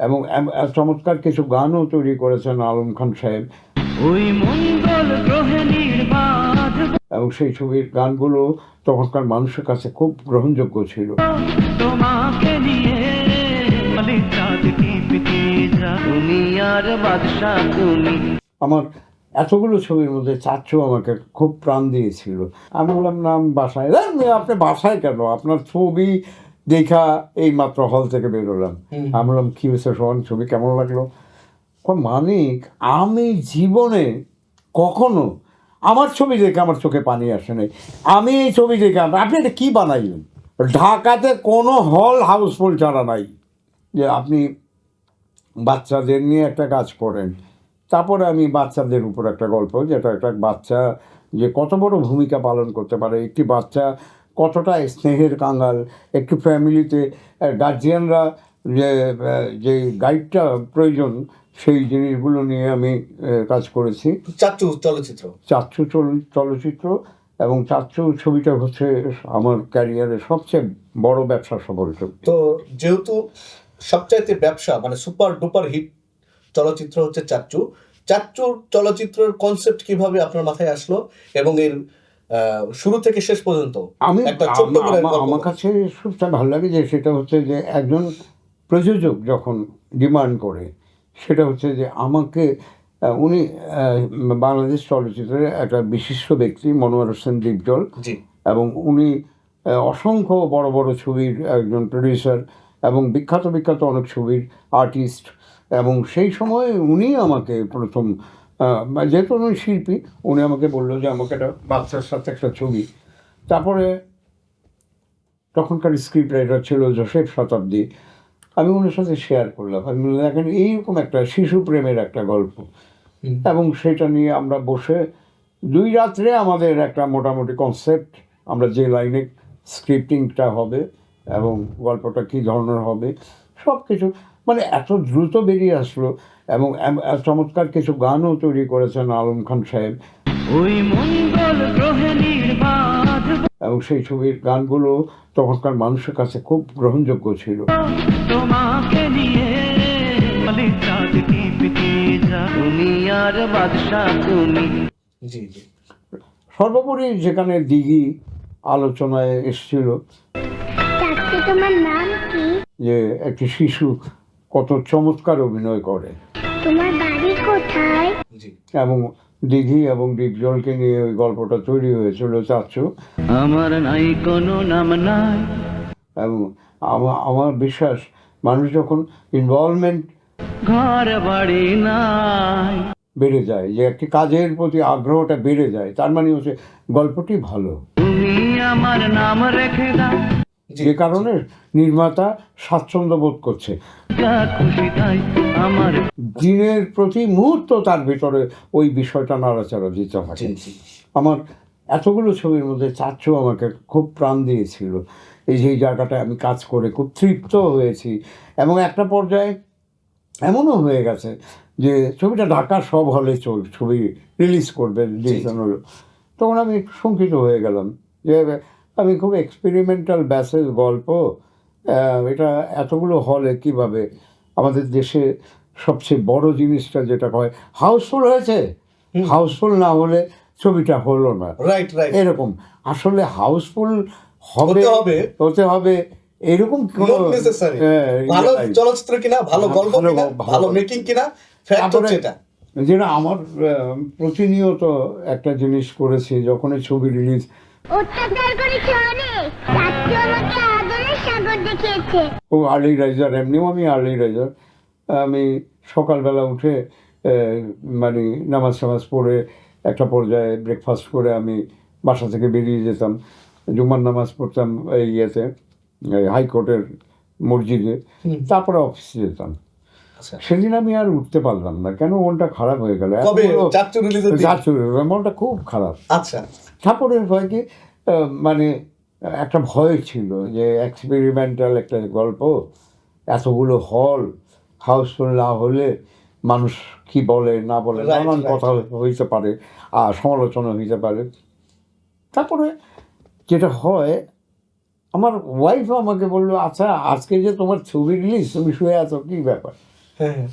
এবং চমৎকার কিছু গানও তৈরি করেছেন আলম খান সাহেব। ওই মঙ্গল গ্রহে নির্বাধ এবং সেই ছবির গানগুলো তখনকার মানুষের কাছে খুব গ্রহণযোগ্য ছিল। তোমাকে নিয়ে বলে চাঁদ কি পিতিজা তুমি আর বাদশা তুমি। আমার এতগুলো ছবির মধ্যে চাচ্চু আমাকে খুব প্রাণ দিয়েছিল। আমি বললাম নাম বাসায়? "না, না, আপনি বাসায় কেন? আপনার ছবি দেখা এই মাত্র হল থেকে বেরোলাম আমি বললাম কী হয়েছে সোহান? ছবি কেমন লাগল? মানিক আমি জীবনে কখনো আমার ছবি দেখে আমার চোখে পানি আসে নাই। আমি এই ছবি দেখে আপনি এটা কী বানাইলেন? ঢাকাতে কোনো হল হাউসফুল ছাড়া নাই যে আপনি বাচ্চাদের নিয়ে একটা কাজ করেন। তারপরে আমি বাচ্চাদের উপর একটা গল্প যেটা একটা বাচ্চা যে কত বড় ভূমিকা পালন করতে পারে। একটি বাচ্চা কতটা স্নেহের কাঙ্গাল একটি ফ্যামিলিতে গার্জিয়ানরা যে যে গাইডটা প্রয়োজন সেই জিনিসগুলো নিয়ে আমি কাজ করেছি। চাচু চলচ্চিত্র? চাচ্ছু চল- চলচ্চিত্র এবং চাচ্ছু ছবিটা হচ্ছে আমার ক্যারিয়ারের সবচেয়ে বড় ব্যবসা সফল ছবি। তো যেহেতু সবচাইতে ব্যবসা মানে সুপার ডুপার হিট চলচ্চিত্র হচ্ছে চাচ্চু চাচ্চুর চলচ্চিত্রের কনসেপ্ট কীভাবে আপনার মাথায় আসলো এবং এর শুরু থেকে শেষ পর্যন্ত আমি আমার কাছে সবচেয়ে ভালো লাগে যে সেটা হচ্ছে যে একজন প্রযোজক যখন ডিমান্ড করে সেটা হচ্ছে যে আমাকে উনি বাংলাদেশ চলচ্চিত্রের একটা বিশিষ্ট ব্যক্তি মনোয়ার হোসেন দীপজল। এবং উনি অসংখ্য বড় বড় ছবির একজন প্রডিউসার এবং বিখ্যাত বিখ্যাত অনেক ছবির আর্টিস্ট এবং সেই সময় উনি আমাকে প্রথম যেহেতু উনি শিল্পী উনি আমাকে বলল যে আমাকে একটা বাচ্চার সাথে একটা ছবি। তারপরে তখনকার স্ক্রিপ্ট রাইটার ছিল জোসেফ শতাব্দী। আমি ওনার সাথে শেয়ার করলাম। আমি বললাম দেখেন এইরকম একটা শিশু প্রেমের একটা গল্প। এবং সেটা নিয়ে আমরা বসে দুই রাত্রে আমাদের একটা মোটামুটি কনসেপ্ট আমরা যে লাইনে স্ক্রিপ্টিংটা হবে এবং গল্পটা কী ধরনের হবে সব কিছু মানে এত দ্রুত বেরিয়ে আসলো এবং চমৎকার কিছু গানও তৈরি করেছেন আলম খান সাহেব। ওই মঙ্গল গ্রহে নির্বাধ এবং সেই ছবির গানগুলো তখনকার মানুষের কাছে খুব গ্রহণযোগ্য ছিল। তোমাকে নিয়ে বলে চাঁদ কি পিতিজা তুমি আর বাদশা তুমি জি জি। সর্বোপরি যেখানে দিঘি আলোচনায় এসেছিল চাচি তোমার নাম কি? যে একটি শিশু কত চমৎকার অভিনয় করে। এবং দিঘি এবং ডিপজলকে নিয়ে ওই গল্পটা তৈরি হয়েছিল চাচ্ছু আমার নাই কোনো নাম নাই। এবং আমার আমার বিশ্বাস মানুষ যখন ইনভলভমেন্ট ঘর বাড়ি নাই। বেড়ে যায় যে একটি কাজের প্রতি আগ্রহটা বেড়ে যায় তার মানে হচ্ছে গল্পটি ভালো। তুমি আমার নাম রেখে দাও। যে কারণে নির্মাতা স্বাচ্ছন্দ্য বোধ করছে। দিনের প্রতি মুহূর্ত তার ভিতরে ওই বিষয়টা নাড়াচাড়া দিতে জি আমার এতগুলো ছবির মধ্যে চাচ্ছু আমাকে খুব প্রাণ দিয়েছিল। এই যে জায়গাটায় আমি কাজ করে খুব তৃপ্ত হয়েছি এবং একটা পর্যায়ে এমনও হয়ে গেছে যে ছবিটা ঢাকার সব হলে চল ছবি রিলিজ করবে ডিসিশন হলো তখন আমি শঙ্কিত হয়ে গেলাম যে আমি খুব এক্সপেরিমেন্টাল ব্যাসের গল্প এটা এতগুলো হলে কীভাবে আমাদের দেশে সবচেয়ে বড় জিনিসটা যেটা হয় হাউসফুল হয়েছে? হাউসফুল না হলে ছবিটা হলো না। রাইট রাইট এরকম। আসলে হাউসফুল হবে হতে হবে। হতে হবে এরকম. হ্যাঁ, ভালো চলচ্চিত্র কিনা ভালো গল্প ভালো মেকিং কিনা যেটা আমার প্রতিনিয়ত একটা জিনিস করেছি যখন ছবি রিলিজ ও আর্লি রাইজার এমনিও আমি আর্লি রাইজার আমি সকালবেলা উঠে মানে নামাজ টামাজ পড়ে একটা পর্যায়ে ব্রেকফাস্ট করে আমি বাসা থেকে বেরিয়ে যেতাম। জুমার নামাজ পড়তাম এই ইয়েতে হাইকোর্টের মসজিদে। তারপরে অফিসে যেতাম। সেদিন আমি আর উঠতে পারলাম না। কেন মনটা খারাপ হয়ে গেল? চাচ্চু মনটা খুব খারাপ। আচ্ছা। তারপরে হয় কি মানে একটা ভয় ছিল যে এক্সপেরিমেন্টাল একটা গল্প এতগুলো হল হাউসফুল না হলে মানুষ কি বলে না বলে নানান কথা হইতে পারে আর সমালোচনা হইতে পারে। তারপরে যেটা হয় আমার ওয়াইফ আমাকে বলল আচ্ছা আজকে যে তোমার ছবি রিলিজ তুমি শুয়ে আছো কি ব্যাপার? হ্যাঁ।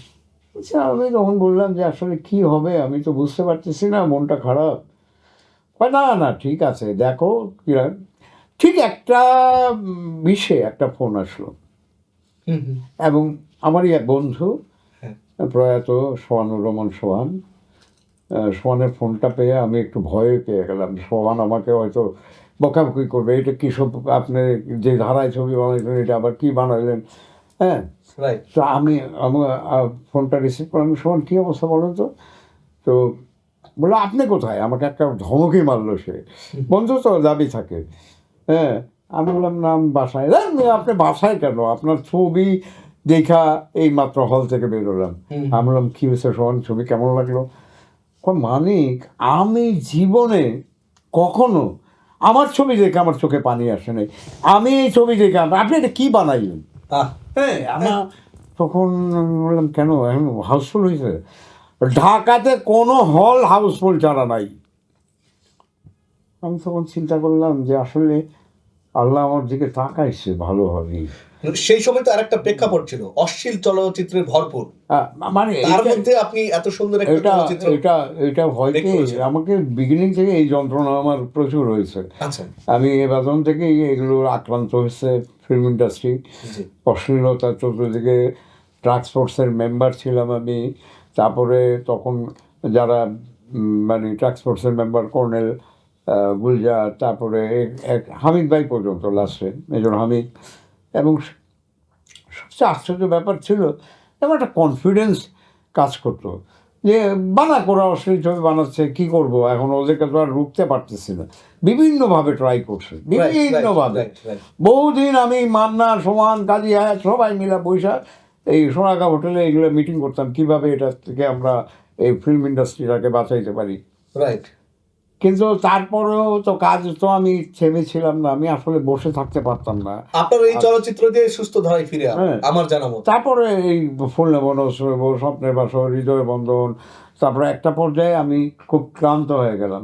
আচ্ছা আমি তখন বললাম যে আসলে কি হবে আমি তো বুঝতে পারতেছি না মনটা খারাপ। না না ঠিক আছে দেখো কিরম। ঠিক একটা বিশে একটা ফোন আসলো। এবং আমারই এক বন্ধু হ্যাঁ। প্রয়াত সোহানুর রহমান সোহান সোহানের ফোনটা পেয়ে আমি একটু ভয় পেয়ে গেলাম সোহান আমাকে হয়তো বকাবকি করবে এটা কী সব আপনি যে ধারায় ছবি বানাইছেন এটা আবার কী বানাইলেন? হ্যাঁ? তো আমি আমার ফোনটা রিসিভ করলাম সোহান কী অবস্থা বলুন তো? তো বলল আপনি কোথায়? আমাকে একটা ধমকি মারলো সে। বন্ধু তো দাবি থাকে। হ্যাঁ? আমি বললাম নাম বাসায়। "না, না, আপনি বাসায় কেন? আপনার ছবি দেখা এই মাত্র হল থেকে বেরোলাম। আমি বললাম কী হয়েছে সোহান? ছবি কেমন লাগল? মানিক আমি জীবনে কখনো আমার ছবি দেখে আমার চোখে পানি আসে নাই। আমি এই ছবি দেখে আপনি এটা কী বানাইলেন? আহ হ্যাঁ আমার তখন বললাম কেন? এখন হাউসফুল হয়েছে। ঢাকাতে কোনো হল হাউসফুল ছাড়া নাই। আমি তখন চিন্তা করলাম যে আসলে আল্লাহ আমার দিকে তাকাইছে ভালোভাবেই। সেই সময় তো আরেকটা প্রেক্ষাপট ছিল অশ্লীল চলচ্চিত্রে ভরপুর। মানে তার মধ্যে আপনি এত সুন্দর একটা চলচ্চিত্র এটা এটা হয়েছে। আমাকে বিগিনিং থেকে এই যন্ত্রণা আমার প্রচুর হয়েছে। আচ্ছা। আমি এবাদন থেকেই এগুলোর আক্রান্ত হয়েছে ফিল্ম ইন্ডাস্ট্রি অশ্লীলতা চতুর্দিকে ফোর্সের মেম্বার ছিলাম আমি। তারপরে তখন যারা মানে ফোর্সের মেম্বার কর্নেল গুলজার তারপরে এক- হামিদ ভাই পর্যন্ত লাস্টে মেজর হামিদ। এবং সবচেয়ে আশ্চর্য ব্যাপার ছিল এমন একটা কনফিডেন্স কাজ করতো যে বানা করা অশ্লীল ছবি বানাচ্ছে কি করব? এখন ওদেরকে তো আর রুখতে পারতেছি না। বিভিন্নভাবে ট্রাই করছে বিভিন্নভাবে. বহুদিন আমি মান্না সমান কাজী হায়াত সবাই মিলে বৈশা এই সোনাগা হোটেলে এগুলো মিটিং করতাম কীভাবে এটা থেকে আমরা এই ফিল্ম ইন্ডাস্ট্রিটাকে বাঁচাইতে পারি। রাইট কিন্তু তারপরেও তো কাজ তো আমি ছেড়েছিলাম না আমি আসলে বসে থাকতে পারতাম না। আপনার এই চলচ্চিত্র দিয়ে সুস্থ ধারায় ফিরে হ্যাঁ। আমার জানা মতো। তারপরে এই ফুল নেবন স্বপ্নের বাসর হৃদয় বন্ধন তারপরে একটা পর্যায়ে আমি খুব ক্লান্ত হয়ে গেলাম।